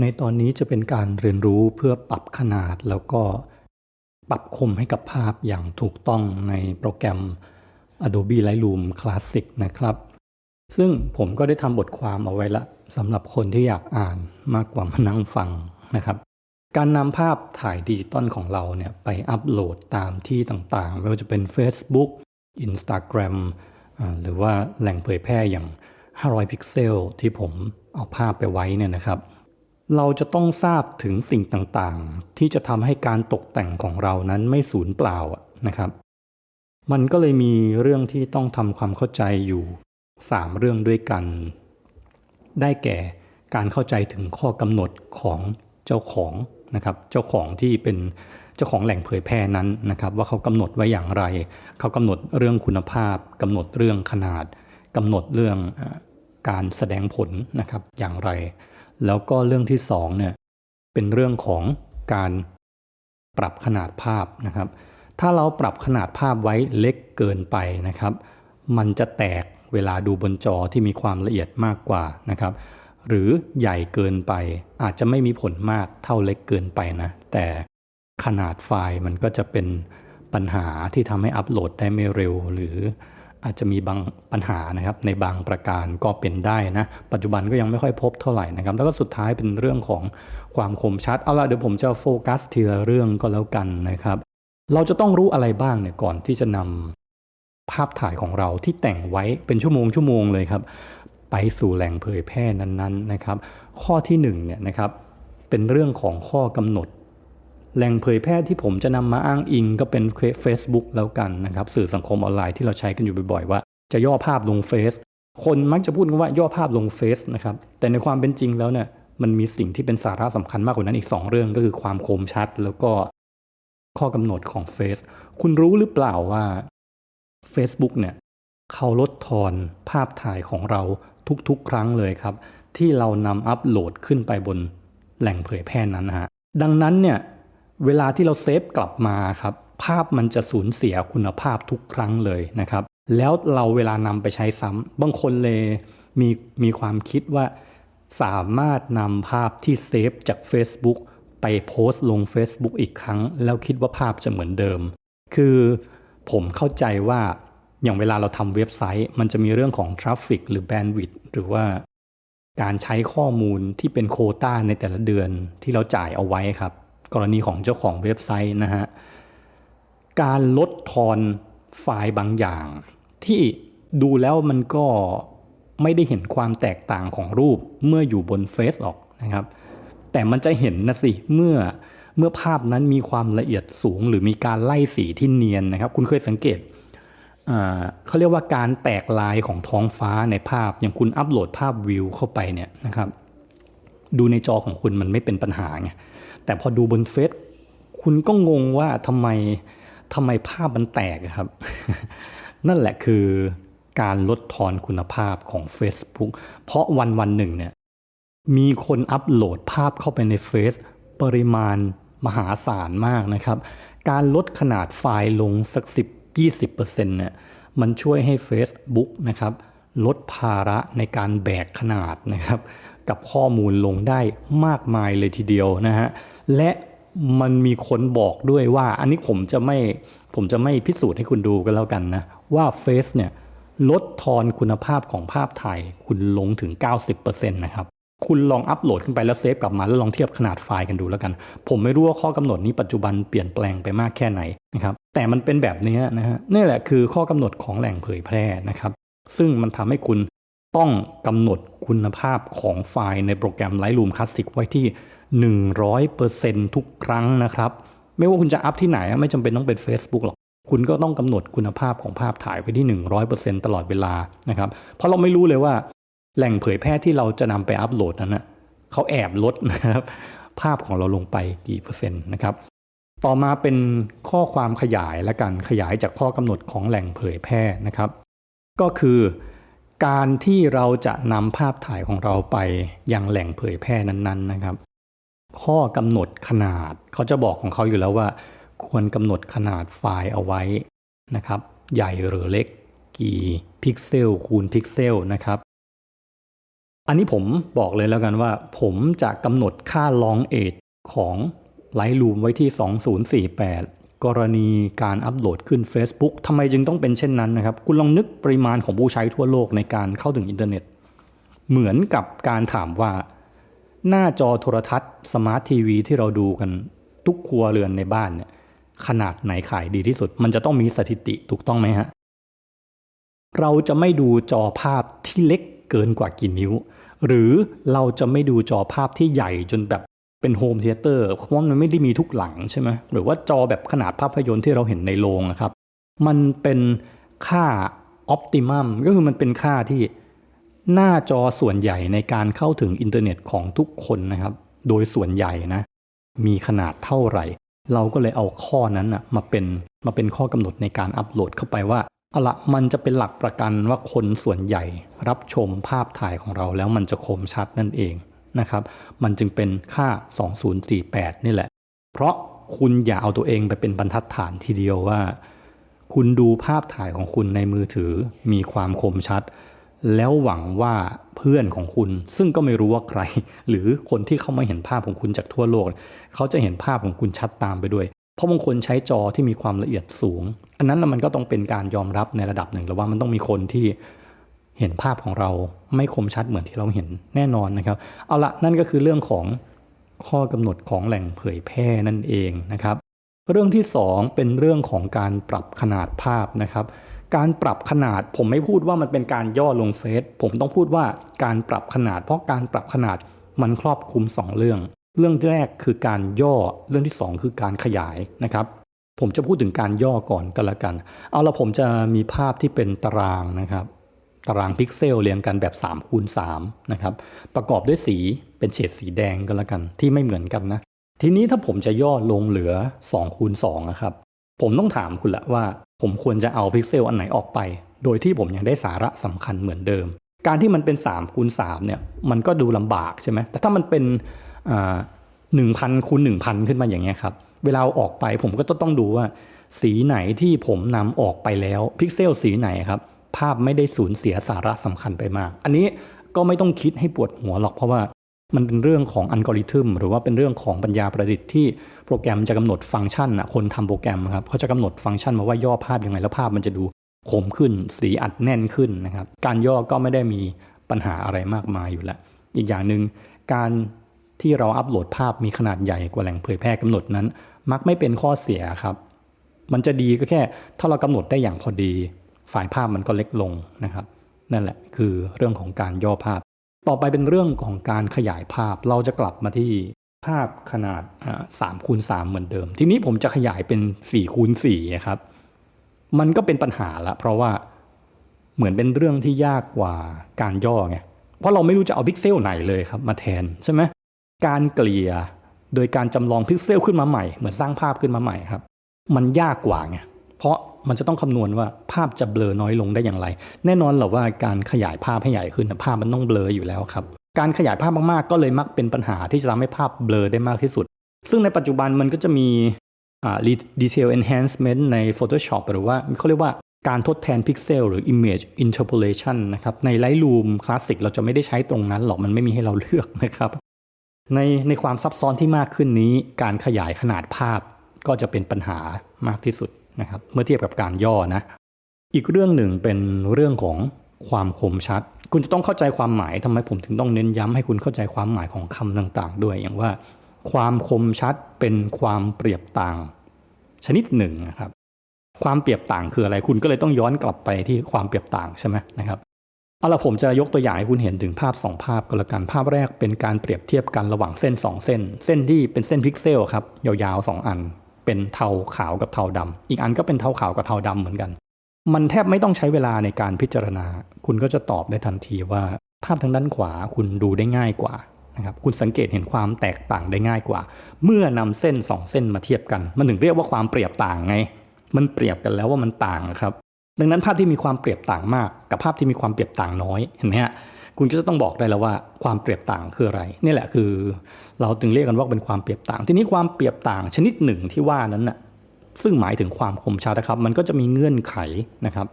ในตอนนี้จะเป็นการเรียนรู้เพื่อปรับขนาดแล้วก็ปรับคมให้กับภาพอย่างถูกต้องในโปรแกรม Adobe Lightroom Classic นะครับ ซึ่งผมก็ได้ทำบทความเอาไว้ละสำหรับคนที่อยากอ่านมากกว่ามานั่งฟังนะครับ การนำภาพถ่ายดิจิตอลของเราเนี่ยไปอัปโหลดตามที่ต่างๆ ไม่ว่าจะเป็น Facebook Instagram อ่าหรือว่าแหล่งเผยแพร่อย่าง 500 พิกเซลที่ผมเอาภาพไปไว้เนี่ยนะครับ เราจะต้องทราบถึงสิ่งต่างๆ ที่จะทำให้การตกแต่งของเรานั้นไม่สูญเปล่านะครับ มันก็เลยมีเรื่องที่ต้องทำความเข้าใจอยู่ 3 เรื่องด้วยกัน ได้แก่การเข้าใจถึงข้อกำหนดของเจ้าของนะครับ เจ้าของที่เป็นเจ้าของแหล่งเผยแพร่นั้นนะครับ ว่าเขากำหนดไว้อย่างไร เขากำหนดเรื่องคุณภาพกำหนดเรื่องขนาดกำหนดเรื่องการแสดงผลนะครับอย่างไร แล้วก็เรื่องที่สองเนี่ยเป็นเรื่องของการปรับขนาดภาพนะครับ ถ้าเราปรับขนาดภาพไว้เล็กเกินไปนะครับ มันจะแตกเวลาดูบนจอที่มีความละเอียดมากกว่านะครับ หรือใหญ่เกินไปอาจจะไม่มีผลมากเท่าเล็กเกินไปนะ แต่ขนาดไฟล์มันก็จะเป็นปัญหาที่ทำให้อัปโหลดได้ไม่เร็ว หรือ อาจจะมีบางปัญหานะครับในบางประการก็เป็นได้นะ ปัจจุบันก็ยังไม่ค่อยพบเท่าไหร่นะครับ แล้วก็สุดท้ายเป็นเรื่องของความคมชัด เอาละเดี๋ยวผมจะโฟกัสทีละเรื่องก็แล้วกันนะครับ เราจะต้องรู้อะไรบ้างเนี่ยก่อนที่จะนำภาพถ่ายของเราที่แต่งไว้เป็นชั่วโมงชั่วโมงเลยครับ ไปสู่แหล่งเผยแพร่นั้นๆนะครับ ข้อที่หนึ่งเนี่ยนะครับเป็นเรื่องของข้อกำหนด แหล่งเผยแพร่ที่ผมจะนำมาอ้างอิงก็เป็น Facebook แล้วกันนะครับสื่อสังคมออนไลน์ที่เราใช้กันอยู่บ่อยๆ ว่า จะย่อภาพลงเฟซคนมักจะพูดกันว่าย่อภาพลงเฟซนะครับแต่ในความเป็นจริงแล้วเนี่ยมันมีสิ่งที่เป็นสาระสำคัญมากกว่านั้นอีก 2 เรื่องก็คือความคมชัด แล้วก็ข้อกำหนดของเฟซคุณรู้หรือเปล่าว่า Facebook เนี่ยเขาลดทอนภาพถ่ายของเราทุกๆ ครั้งเลยครับ ที่เรานำอัปโหลดขึ้นไปบนแหล่งเผยแพร่นั้นฮะดังนั้นเนี่ย เวลาที่เราเซฟกลับมาครับภาพมันจะสูญเสียคุณภาพทุกครั้งเลยนะครับ แล้วเราเวลานำไปใช้ซ้ำบางคนเลยมีมีความคิดว่าสามารถนำภาพที่เซฟจาก Facebook ไปโพสต์ลง Facebook อีกครั้ง แล้วคิดว่าภาพจะเหมือนเดิม คือผมเข้าใจว่าอย่างเวลาเราทำเว็บไซต์ มันจะมีเรื่องของทราฟฟิกหรือแบนด์วิดหรือว่าการใช้ข้อมูลที่เป็นโคต้าในแต่ละเดือนที่เราจ่ายเอาไว้ครับ กรณีของเจ้าของเว็บไซต์นะฮะการลดทอนไฟล์บางอย่าง ที่ดูแล้วมันก็ไม่ได้เห็นความแตกต่างของรูปเมื่ออยู่บนเฟซหรอกนะครับ แต่มันจะเห็นนะสิเมื่อเมื่อภาพนั้นมีความละเอียดสูง หรือมีการไล่สีที่เนียนนะครับ คุณเคยสังเกตเขาเรียกว่าการแตกลายของท้องฟ้าในภาพ อย่างคุณอัปโหลดภาพวิวเข้าไปเนี่ยนะครับ ดูในจอของคุณมันไม่เป็นปัญหาไง แต่พอดูบนเฟซคุณก็งงว่าทำไมทำไมภาพมันแตกครับ นั่นแหละคือการลดทอนคุณภาพของ Facebook เพราะวันวันหนึ่งเนี่ยมีคนอัปโหลดภาพเข้าไปในเฟซปริมาณมหาศาลมากนะครับ การลดขนาดไฟล์ลงสัก 10-20%เนี่ยมันช่วยให้ Facebook นะครับลดภาระในการแบกขนาดนะครับ กับข้อมูลลงได้มากมายเลยทีเดียวนะฮะและมันมีคนบอกด้วยว่า อันนี้ผมจะไม่ผมจะไม่พิสูจน์ให้คุณดูกันแล้วกันนะ ว่าเฟซเนี่ยลดทอนคุณภาพของภาพถ่ายคุณลงถึง 90%นะครับ คุณลองอัปโหลดขึ้นไปแล้วเซฟกลับมาแล้วลองเทียบขนาดไฟล์กันดูแล้วกัน ผมไม่รู้ว่าข้อกำหนดนี้ปัจจุบันเปลี่ยนแปลงไปมากแค่ไหนนะครับแต่มันเป็นแบบนี้นะฮะนี่แหละคือข้อกำหนดของแหล่งเผยแพร่นะครับ ซึ่งมันทำให้คุณ ต้องกำหนดคุณภาพของไฟล์ในโปรแกรม Lightroom Classic ไว้ที่ 100%ทุกครั้งนะครับ ไม่ว่าคุณจะอัพที่ไหนไม่จำเป็นต้องเป็น Facebook หรอก คุณก็ต้องกำหนดคุณภาพของภาพถ่ายไว้ที่ 100%ตลอดเวลานะครับ เพราะเราไม่รู้เลยว่า แหล่งเผยแพร่ที่เราจะนำไปอัปโหลดนั้นนะเขาแอบลดนะครับภาพของเราลงไปกี่เปอร์เซ็นต์นะครับต่อมาเป็นข้อความขยายและกันขยายจากข้อกำหนดของแหล่งเผยแพร่นะครับ ก็คือ การที่เราจะนำภาพถ่ายของเราไปยังแหล่งเผยแพร่นั้นๆนะครับ ข้อกำหนดขนาดเขาจะบอกของเขาอยู่แล้วว่า ควรกำหนดขนาดไฟล์เอาไว้นะครับ ใหญ่หรือเล็กกี่พิกเซลคูณพิกเซลนะครับ อันนี้ผมบอกเลยแล้วกันว่า ผมจะกำหนดค่า long age ของ Lightroom ไว้ที่ 2048 กรณีการอัปโหลดขึ้น Facebook ทำไมจึงต้องเป็นเช่นนั้นนะครับ คุณลองนึกปริมาณของผู้ใช้ทั่วโลกในการเข้าถึงอินเทอร์เน็ต เหมือนกับการถามว่า หน้าจอโทรทัศน์สมาร์ททีวีที่เราดูกันทุกครัวเรือนในบ้านเนี่ยขนาดไหนขายดีที่สุด มันจะต้องมีสถิติถูกต้องไหมฮะ เราจะไม่ดูจอภาพที่เล็กเกินกว่ากี่นิ้ว หรือเราจะไม่ดูจอภาพที่ใหญ่จนแบบ เป็นโฮมเทเตอร์เพราะมันไม่ได้มีทุกหลังใช่ไหมหรือว่าจอแบบขนาดภาพยนตร์ที่เราเห็นในโรงนะครับ มันเป็นค่าออ t ติมัมก็คือมันเป็นค่าที่หน้าจอส่วนใหญ่ในการเข้าถึงอินเทอร์เน็ตของทุกคนนะครับ โดยส่วนใหญ่นะ มีขนาดเท่าไหร่ เราก็เลยเอาข้อนั้นนะมาเป็นมาเป็นข้อกำหนดในการอัปโหลดเข้าไปว่าเอาละมันจะเป็นหลักประกันว่าคนส่วนใหญ่รับชมภาพถ่ายของเราแล้วมันจะคมชัดนั่นเอง นะครับ มันจึงเป็นค่า 2048 นี่แหละ เพราะคุณอย่าเอาตัวเองไปเป็นบรรทัดฐานทีเดียวว่า คุณดูภาพถ่ายของคุณในมือถือมีความคมชัด แล้วหวังว่าเพื่อนของคุณ ซึ่งก็ไม่รู้ว่าใคร หรือคนที่เข้ามาเห็นภาพของคุณจากทั่วโลก เขาจะเห็นภาพของคุณชัดตามไปด้วย เพราะบางคนใช้จอที่มีความละเอียดสูง อันนั้นน่ะมันก็ต้องเป็นการยอมรับในระดับหนึ่งแล้วว่ามันต้องมีคนที่ เห็นภาพของเราไม่คมชัดเหมือนที่เราเห็นแน่นอนนะครับ เอาละนั่นก็คือเรื่องของข้อกำหนดของแหล่งเผยแพร่นั่นเองนะครับ เรื่องที่ 2 เป็นเรื่องของการปรับขนาดภาพนะครับ การปรับขนาดผมไม่พูดว่ามันเป็นการย่อลงเฟซผมต้องพูดว่าการปรับขนาด เพราะการปรับขนาดมันครอบคลุม 2 เรื่อง เรื่องแรกคือการย่อเรื่องที่ 2 คือการขยายนะครับ ผมจะพูดถึงการย่อก่อนกันละกัน เอาละผมจะมีภาพที่เป็นตารางนะครับ ตารางพิกเซลเรียงกันแบบ3คูณ3นะครับประกอบด้วยสีเป็นเฉดสีแดงกันละกัน ที่ไม่เหมือนกันนะ ทีนี้ถ้าผมจะย่อลงเหลือ2คูณ2นะครับ ผมต้องถามคุณละว่า ผมควรจะเอาพิกเซลอันไหนออกไป โดยที่ผมยังได้สาระสำคัญเหมือนเดิม การที่มันเป็น3คูณ3เนี่ยมันก็ดูลำบากใช่ไหมแต่ถ้ามันเป็นหนึ่งพันคูณหนึ่งพันขึ้นมาอย่างเงี้ยครับ เวลาออกไปผมก็ต้องดูว่า สีไหนที่ผมนำออกไปแล้ว พิกเซลสีไหนครับ ภาพไม่ได้สูญเสียสาระสำคัญไปมาก อันนี้ก็ไม่ต้องคิดให้ปวดหัวหรอก เพราะว่ามันเป็นเรื่องของอัลกอริทึมหรือว่าเป็นเรื่องของปัญญาประดิษฐ์ที่โปรแกรมจะกำหนดฟังก์ชันอะคนทำโปรแกรมครับเขาจะกำหนดฟังก์ชันมาว่าย่อภาพยังไงแล้วภาพมันจะดูคมขึ้น สีอัดแน่นขึ้นนะครับ การย่อก็ไม่ได้มีปัญหาอะไรมากมายอยู่แล้ว อีกอย่างหนึ่งการที่เราอัปโหลดภาพมีขนาดใหญ่กว่าแหล่งเผยแพร่กำหนดนั้น มักไม่เป็นข้อเสียครับ มันจะดีก็แค่ ถ้าเรากำหนดได้อย่างพอดี ฝ่ายภาพมันก็เล็กลงนะครับ นั่นแหละคือเรื่องของการย่อภาพ ต่อไปเป็นเรื่องของการขยายภาพ เราจะกลับมาที่ภาพขนาดสามคูณสามเหมือนเดิม ทีนี้ผมจะขยายเป็นสี่คูณสี่ครับ มันก็เป็นปัญหาละ เพราะว่าเหมือนเป็นเรื่องที่ยากกว่าการย่อไง เพราะเราไม่รู้จะเอาพิกเซลไหนเลยครับมาแทนใช่ไหม การเกลี่ยโดยการจำลองพิกเซลขึ้นมาใหม่ เหมือนสร้างภาพขึ้นมาใหม่ครับ มันยากกว่าไง เพราะมันจะต้องคำนวณว่าภาพจะเบลอน้อยลงได้อย่างไร แน่นอนหรอว่าการขยายภาพให้ใหญ่ขึ้นภาพมันต้องเบลออยู่แล้วครับ การขยายภาพมากๆ ก็เลยมักเป็นปัญหาที่จะทำให้ภาพเบลอได้มากที่สุด ซึ่งในปัจจุบันมันก็จะมีอ่า detail enhancement ใน Photoshop หรือว่าเขาเรียกว่าการทดแทนพิกเซลหรือ image interpolation นะครับ ใน Lightroom Classic เราจะไม่ได้ใช้ตรงนั้นหรอกมันไม่มีให้เราเลือกนะครับ ในในความซับซ้อนที่มากขึ้นนี้ การขยายขนาดภาพก็จะเป็นปัญหามากที่สุด นะครับเมื่อเทียบกับการย่อนะอีกเรื่องหนึ่งเป็นเรื่องของความคมชัด คุณจะต้องเข้าใจความหมายทำไมผมถึงต้องเน้นย้ำให้คุณเข้าใจความหมายของคำต่างๆ ด้วยอย่างว่า ความคมชัดเป็นความเปรียบต่าง ชนิดหนึ่งนะครับ ความเปรียบต่างคืออะไรคุณก็เลยต้องย้อนกลับไปที่ความเปรียบต่างใช่ไหมนะครับเอาละผมจะยกตัวอย่างให้คุณเห็นถึงภาพ 2 ภาพก็แล้วกันภาพแรกเป็นการเปรียบเทียบกันระหว่างเส้น 2 เส้น เส้นที่เป็นเส้นพิกเซลครับยาวๆ 2 อัน เป็นเทาขาวกับเทาดำอีกอันก็เป็นเทาขาวกับเทาดำเหมือนกัน มันแทบไม่ต้องใช้เวลาในการพิจารณา คุณก็จะตอบได้ทันทีว่า ภาพทางด้านขวาคุณดูได้ง่ายกว่านะครับคุณสังเกตเห็นความแตกต่างได้ง่ายกว่า เมื่อนำเส้น 2 เส้นมาเทียบกัน มันถึงเรียกว่าความเปรียบต่างไง มันเปรียบกันแล้วว่ามันต่างครับ ดังนั้นภาพที่มีความเปรียบต่างมาก กับภาพที่มีความเปรียบต่างน้อยเห็นไหมฮะ คุณก็จะต้องบอกได้แล้วว่าความเปรียบต่างคืออะไรนี่แหละคือ เราจึงเรียกกันว่าเป็นความเปรียบต่าง ทีนี้ความเปรียบต่างชนิดหนึ่งที่ว่านั้นน่ะซึ่งหมายถึงความคมชัดนะครับ มันก็จะมีเงื่อนไขนะครับ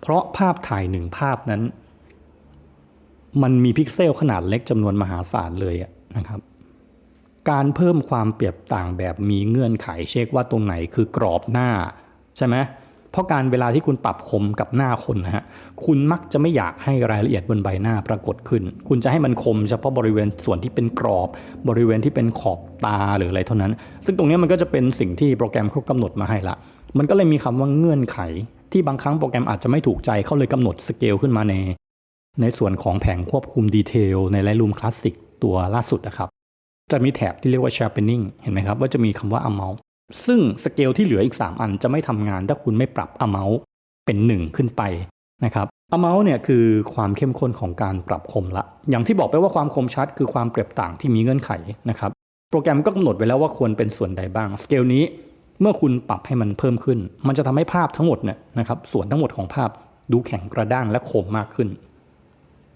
เพราะภาพถ่ายหนึ่งภาพนั้น มันมีพิกเซลขนาดเล็กจำนวนมหาศาลเลยนะครับ การเพิ่มความเปรียบต่างแบบมีเงื่อนไขเช็คว่าตรงไหนคือกรอบหน้าใช่ไหม เพราะการเวลาที่คุณปรับคมกับหน้าคนนะฮะคุณมักจะไม่อยากให้รายละเอียดบนใบหน้าปรากฏขึ้น คุณจะให้มันคมเฉพาะบริเวณส่วนที่เป็นกรอบ บริเวณที่เป็นขอบตาหรืออะไรเท่านั้น ซึ่งตรงนี้มันก็จะเป็นสิ่งที่โปรแกรมเขากำหนดมาให้ละ มันก็เลยมีคำว่าเงื่อนไข ที่บางครั้งโปรแกรมอาจจะไม่ถูกใจเขาเลยกำหนดสเกลขึ้นมาใน ในส่วนของแผงควบคุมดีเทลใน Lightroom Classic ตัวล่าสุดนะครับจะมีแถบที่เรียกว่า sharpening เห็นไหมครับว่าจะมีคำว่า amount ซึ่งสเกลที่เหลืออีก 3 อันจะไม่ทำงานถ้าคุณไม่ปรับ amount เป็น 1 ขึ้นไปนะครับ amount เนี่ยคือความเข้มข้นของการปรับคมละ อย่างที่บอกไปว่าความคมชัด คือความเปรียบต่างที่มีเงื่อนไขนะครับ โปรแกรมก็กำหนดไว้แล้วว่าควรเป็นส่วนใดบ้าง สเกลนี้เมื่อคุณปรับให้มันเพิ่มขึ้น มันจะทำให้ภาพทั้งหมดเนี่ยนะครับ ส่วนทั้งหมดของภาพดูแข็งกระด้างและคมมากขึ้น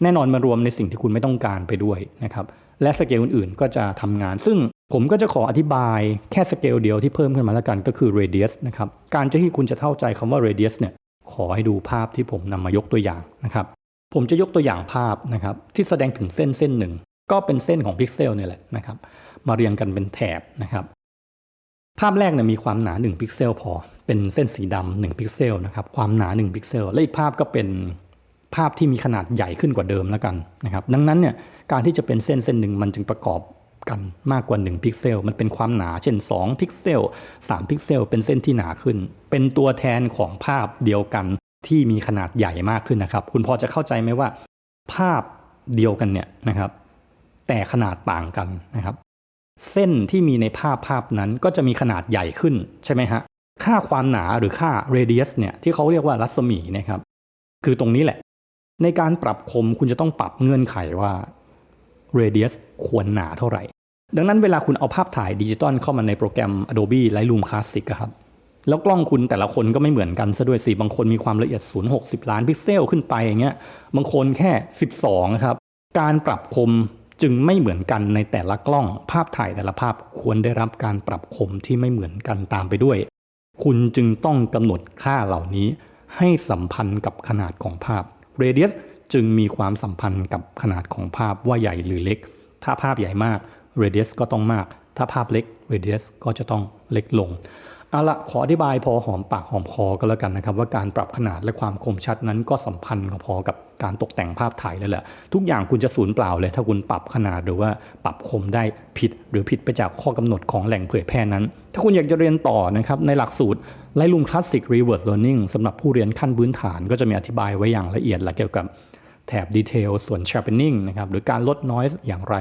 แน่นอนมารวมในสิ่งที่คุณไม่ต้องการไปด้วยนะครับ และสเกลอื่นๆก็จะทำงาน ซึ่ง ผมก็จะขออธิบายแค่สเกลเดียวที่เพิ่มขึ้นมาแล้วกันก็คือ radius นะครับ การจะที่คุณจะเข้าใจคำว่า radius เนี่ย ขอให้ดูภาพที่ผมนำมายกตัวอย่างนะครับ ผมจะยกตัวอย่างภาพนะครับที่แสดงถึงเส้นเส้นหนึ่ง ก็เป็นเส้นของพิกเซลเนี่ยแหละนะครับ มาเรียงกันเป็นแถบนะครับ ภาพแรกเนี่ยมีความหนา 1 พิกเซลพอ เป็นเส้นสีดำ1พิกเซลนะครับ ความหนา 1 พิกเซล และอีกภาพก็เป็นภาพที่มีขนาดใหญ่ขึ้นกว่าเดิมแล้วกันนะครับ ดังนั้นเนี่ย การที่จะเป็นเส้นเส้นหนึ่งมันจึงประกอบ กันมากกว่า 1 พิกเซล มันเป็นความหนาเช่น 2 พิกเซล 3 พิกเซล เป็นเส้นที่หนาขึ้น เป็นตัวแทนของภาพเดียวกันที่มีขนาดใหญ่มากขึ้นนะครับ คุณพอจะเข้าใจไหมว่า ภาพเดียวกันเนี่ยนะครับ แต่ขนาดต่างกันนะครับ เส้นที่มีในภาพภาพนั้นก็จะมีขนาดใหญ่ขึ้นใช่ไหมฮะค่าความหนาหรือค่า radius เนี่ยที่เขาเรียกว่ารัศมีนะครับ คือตรงนี้แหละ ในการปรับคมคุณจะต้องปรับเงื่อนไขว่า radius ควรหนาเท่าไหร่ ดังนั้นเวลาคุณเอาภาพถ่ายดิจิตอลเข้ามาในโปรแกรม Adobe Lightroom Classic ครับแล้วกล้องคุณแต่ละคนก็ไม่เหมือนกันซะด้วยสิ บางคนมีความละเอียด 0 60 ล้านพิกเซลขึ้นไปอย่างเงี้ย บางคนแค่ 12 ครับ การปรับคมจึงไม่เหมือนกันในแต่ละกล้อง ภาพถ่ายแต่ละภาพควรได้รับการปรับคมที่ไม่เหมือนกันตามไปด้วย คุณจึงต้องกำหนดค่าเหล่านี้ให้สัมพันธ์กับขนาดของภาพ radius จึงมีความสัมพันธ์กับขนาดของภาพว่าใหญ่หรือเล็ก ถ้าภาพใหญ่มาก radius ก็ต้องมาก ถ้าภาพเล็ก radius ก็จะต้องเล็กลงเอาละขออธิบายพอหอมปากหอมคอก็แล้วกันนะครับ ว่าการปรับขนาดและความคมชัดนั้นก็สัมพันธ์พอกับการตกแต่งภาพถ่ายเลยแหละทุกอย่างคุณจะสูญเปล่าเลย ถ้าคุณปรับขนาดหรือว่าปรับคมได้ผิด หรือผิดไปจากข้อกำหนดของแหล่งเผยแพร่นั้น ถ้าคุณอยากจะเรียนต่อนะครับในหลักสูตร Lightroom Classic Reverse Learning สำหรับผู้เรียนขั้นพื้นฐานก็จะมีอธิบายไว้อย่างละเอียดละเกี่ยวกับ แถบดีเทลส่วน sharpening นะครับหรือการลด noise อย่างไร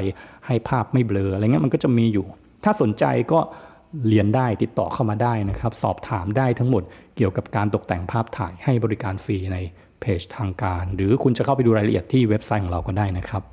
ให้ภาพไม่เบลออะไรเงี้ยมันก็จะมีอยู่ ถ้าสนใจก็เรียนได้ติดต่อเข้ามาได้นะครับ สอบถามได้ทั้งหมดเกี่ยวกับการตกแต่งภาพถ่ายให้บริการฟรีในเพจทางการ หรือคุณจะเข้าไปดูรายละเอียดที่เว็บไซต์ของเราก็ได้นะครับ